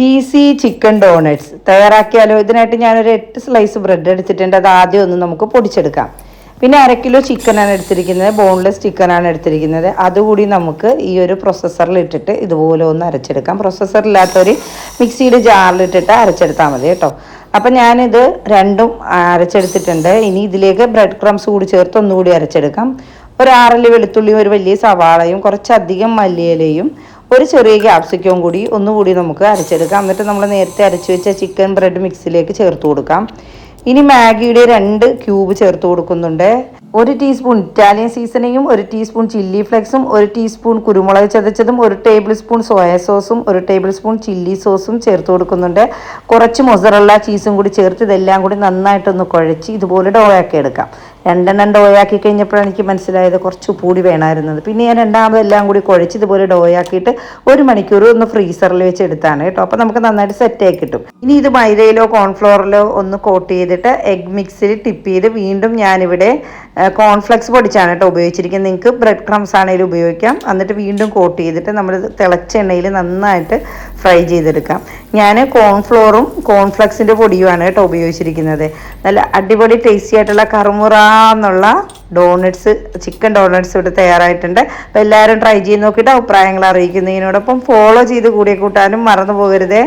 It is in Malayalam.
Cheesy chicken doughnuts തയ്യാറാക്കിയാലോ? ഇതിനായിട്ട് ഞാനൊരു എട്ട് സ്ലൈസ് ബ്രെഡ് എടുത്തിട്ടുണ്ട്. അത് ആദ്യം ഒന്ന് നമുക്ക് പൊടിച്ചെടുക്കാം. പിന്നെ അര കിലോ ചിക്കനാണ് എടുത്തിരിക്കുന്നത്. ബോൺലെസ് ചിക്കനാണ് എടുത്തിരിക്കുന്നത്. അതുകൂടി നമുക്ക് ഈ ഒരു പ്രൊസസ്സറിൽ ഇട്ടിട്ട് ഇതുപോലെ ഒന്ന് അരച്ചെടുക്കാം. പ്രൊസസ്സറില്ലാത്തൊരു മിക്സിയുടെ ജാറിലിട്ടിട്ട് അരച്ചെടുത്താൽ മതി കേട്ടോ. അപ്പം ഞാനിത് രണ്ടും അരച്ചെടുത്തിട്ടുണ്ട്. ഇനി ഇതിലേക്ക് ബ്രെഡ് ക്രംസ് കൂടി ചേർത്ത് ഒന്നുകൂടി അരച്ചെടുക്കാം. ഒരു ആറൽ വെളുത്തുള്ളിയും ഒരു വലിയ സവാളയും കുറച്ചധികം മല്ലിയിലയും ഒരു ചെറിയ ക്യാപ്സിക്കവും കൂടി ഒന്നുകൂടി നമുക്ക് അരച്ചെടുക്കാം. എന്നിട്ട് നമ്മൾ നേരത്തെ അരച്ച് വെച്ച ചിക്കൻ ബ്രെഡ് മിക്സിലേക്ക് ചേർത്ത് കൊടുക്കാം. ഇനി മാഗിയുടെ രണ്ട് ക്യൂബ് ചേർത്ത് കൊടുക്കുന്നുണ്ട്. ഒരു ടീസ്പൂൺ ഇറ്റാലിയൻ സീസണിങ്ങും ഒരു ടീസ്പൂൺ ചില്ലി ഫ്ലെക്സും ഒരു ടീസ്പൂൺ കുരുമുളക് ചതച്ചതും ഒരു ടേബിൾ സ്പൂൺ സോയ സോസും ഒരു ടേബിൾ സ്പൂൺ ചില്ലി സോസും ചേർത്ത് കൊടുക്കുന്നുണ്ട്. കുറച്ച് മൊസറല്ല ചീസും കൂടി ചേർത്ത് ഇതെല്ലാം കൂടി നന്നായിട്ടൊന്ന് കുഴച്ച് ഇതുപോലെ ഡോയാക്കി എടുക്കാം. രണ്ടെണ്ണം ഡോയാക്കി കഴിഞ്ഞപ്പോഴാണ് എനിക്ക് മനസ്സിലായത് കുറച്ച് പൂടി വേണമായിരുന്നത് പിന്നെ ഞാൻ രണ്ടാമത് എല്ലാം കൂടി കുഴച്ച് ഇതുപോലെ ഡോയാക്കിയിട്ട് ഒരു മണിക്കൂർ ഒന്ന് ഫ്രീസറിൽ വെച്ച് എടുത്താണ് കേട്ടോ. അപ്പോൾ നമുക്ക് നന്നായിട്ട് സെറ്റ് ആയി കിട്ടും. ഇനി ഇത് മൈദയിലോ കോൺഫ്ലോറിലോ ഒന്ന് കോട്ട് ചെയ്തിട്ട് എഗ് മിക്സിൽ ടിപ്പ് ചെയ്ത് വീണ്ടും ഞാനിവിടെ കോൺഫ്ലെക്സ് പൊടിച്ചാണ് കേട്ടോ ഉപയോഗിച്ചിരിക്കുന്നത്. നിങ്ങൾക്ക് ബ്രെഡ് ക്രംസ് ആണെങ്കിലും ഉപയോഗിക്കാം. എന്നിട്ട് വീണ്ടും കോട്ട് ചെയ്തിട്ട് നമ്മൾ തിളച്ച എണ്ണയിൽ നന്നായിട്ട് ഫ്രൈ ചെയ്തെടുക്കാം. ഞാൻ കോൺഫ്ലോറും കോൺഫ്ലെക്സിന്റെ പൊടിയുമാണ് കേട്ടോ ഉപയോഗിച്ചിരിക്കുന്നത്. നല്ല അടിപൊളി ടേസ്റ്റി ആയിട്ടുള്ള കറുമുറ എന്നുള്ള ഡോണറ്റ്സ് ചിക്കൻ ഡോണറ്റ്സ് ഇവിടെ തയ്യാറായിട്ടുണ്ട്. അപ്പോൾ എല്ലാവരും ട്രൈ ചെയ്ത് നോക്കിയിട്ട് അഭിപ്രായങ്ങൾ അറിയിക്കുന്നതിനോടൊപ്പം ഫോളോ ചെയ്ത് കൂടിയ കൂട്ടാനും മറന്നു പോകരുതേ.